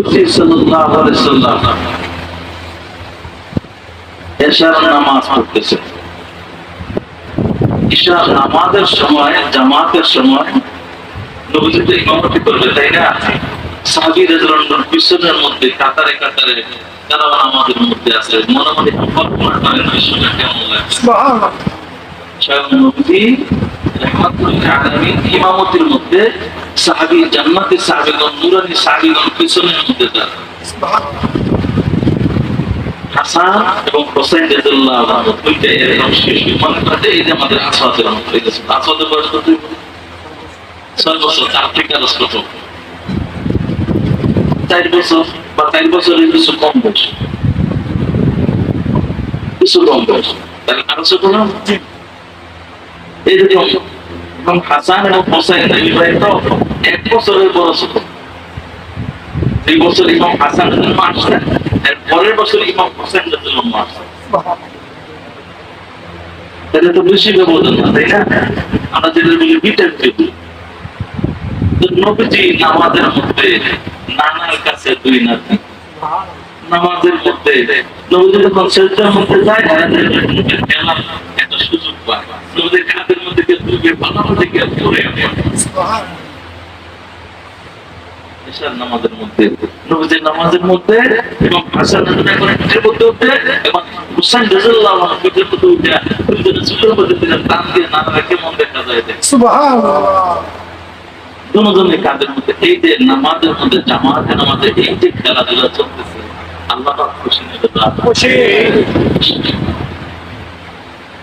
নবীজি সাল্লাল্লাহু আলাইহি সাল্লাম এশার নামাজ পড়তেছেন। ঈশার নামাজের সময় জামাতের সময় নবীজি তো ইমামতি করবে তাই না? সাহাবী পিছনের মধ্যে কাতারে কাতারে তারা আমাদের মধ্যে আছে মনে মনে কল্পনা করেন বিষয়টা কেমন স্বয়ং ইমামতির মধ্যে সাহাবী জান্নাতি সাহাবীগণ, নূরানি সাহাবীগণ পিছনের মধ্যে যান। হাসান এবং হোসেন রাদিয়াল্লাহু দুইটা কিছু কম বয়স। তাহলে আরও এরকম এবং হাসান এবং হোসেন, এই এক বছরের বড় এই বছর ইমাম হাসান জন্ম আসছেন এর পরের বছর ইমাম হোসেন জন্ম আসছেন না তাই না? আমরা যেটা বলি নামাজের মধ্যে দুই যায় নবীদের কাদের মধ্যে দুর্গে পালার মধ্যে কেউ পড়ে নামাজের মধ্যে নবীজির নামাজের মধ্যে এবং হাসান রাদিয়াল্লাহু আনহু পিঠের মধ্যে উঠে এবং হুসাইন রাদিয়াল্লাহু আনহু মধ্যে উঠে দুজনে চুলের মধ্যে দিলে টান দিয়ে নানা কেমন দেখা যায় দেখে সুবহানাল্লাহ। মধ্যে এই যে নামাজের মধ্যে জামাতের নামাজে এই যে খেলাধুলা চলতেছে আল্লাহ খুশি। খুশি।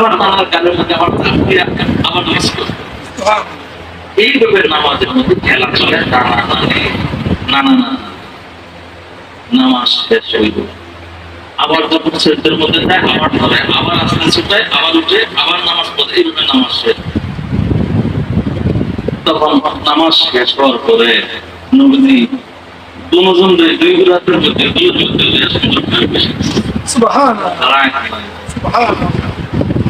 আবার নানার গালের মধ্যে আবার দিয়ে আবার করছে সুবহানাল্লাহ এইভাবে নামাজের মধ্যে খেলা চলে নানি নানা নানা। নামাজ শেষ হইল। আবার যখন সেজদের মধ্যে যায় আবার ধরে আবার আস্তে ছুটে আবার উঠে আবার নামাজ পড়ে এইভাবে নামাজ শেষ। তখন নামাজ শেষ হওয়ার পরে নবীজি দুজন দুই রাতের মধ্যে দুই যুদ্ধ সুবহানাল্লাহ সুবহানাল্লাহ। দেখতে যায় এবং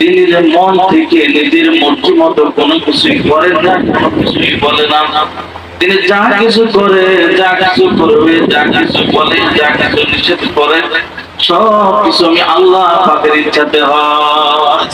যে মন থেকে নিজের মর্জি মতো কোনো কিছুই করে না, কোনো কিছুই বলে না। তিনি যা কিছু করে, যা কিছু করবে, যা কিছু বলে, যা কিছু নিষেধ করে সব কিছু আমি আল্লাহ পাকের ইচ্ছাতে হয়।